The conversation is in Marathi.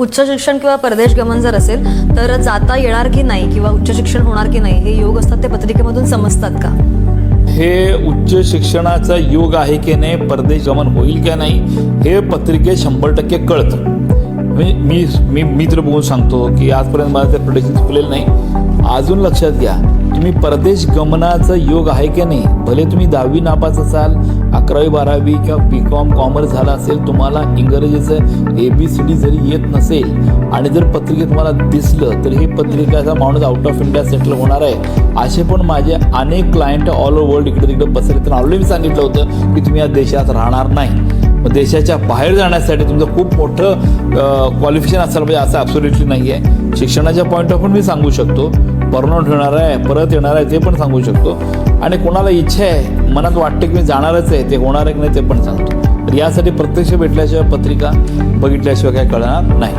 उच्च शिक्षण किंवा परदेश गमन जर असेल तर जाता येणार की नाही किंवा उच्च शिक्षण होणार की नाही हे योग असतात ते पत्रिकेमधून समजतात का? हे उच्च शिक्षणाचा योग आहे की नाही परदेश गमन होईल की नाही हे पत्रिकेत शंभर टक्के कळतं. म्हणजे मी मी मी तर बघून सांगतो की आजपर्यंत मला ते प्रोटेक्शन चुकलेलं नाही. अजून लक्षात घ्या तुम्ही परदेश गमनाचा योग आहे की नाही भले तुम्ही दहावी नापास असाल अकरावी बारावी किंवा बी कॉम कॉमर्स झाला असेल तुम्हाला इंग्रजीचं ए बी सी डी जरी येत नसेल आणि जर पत्रिकेत तुम्हाला दिसलं तर हे पत्रिकाचा माणूस आउट ऑफ इंडिया सेटल होणार आहे. असे पण माझे अनेक क्लायंट ऑल ओव्हर वर्ल्ड इकडे तिकडे पसरले. तर ऑलरेडी मी सांगितलं होतं की तुम्ही या देशात राहणार नाही. मग देशाच्या बाहेर जाण्यासाठी तुमचं खूप मोठं क्वालिफिकेशन असायला पाहिजे असं ॲब्सोल्युटली नाही आहे शिक्षणाच्या पॉईंट ऑफ पण मी सांगू शकतो. बर्नआउट होणार आहे परत येणार आहे ते पण सांगू शकतो. आणि कोणाला इच्छा आहे मनात वाटते की मी जाणारच आहे ते होणार आहे की नाही ते पण सांगतो. तर यासाठी प्रत्यक्ष भेटल्याशिवाय पत्रिका बघितल्याशिवाय काय कळणार नाही.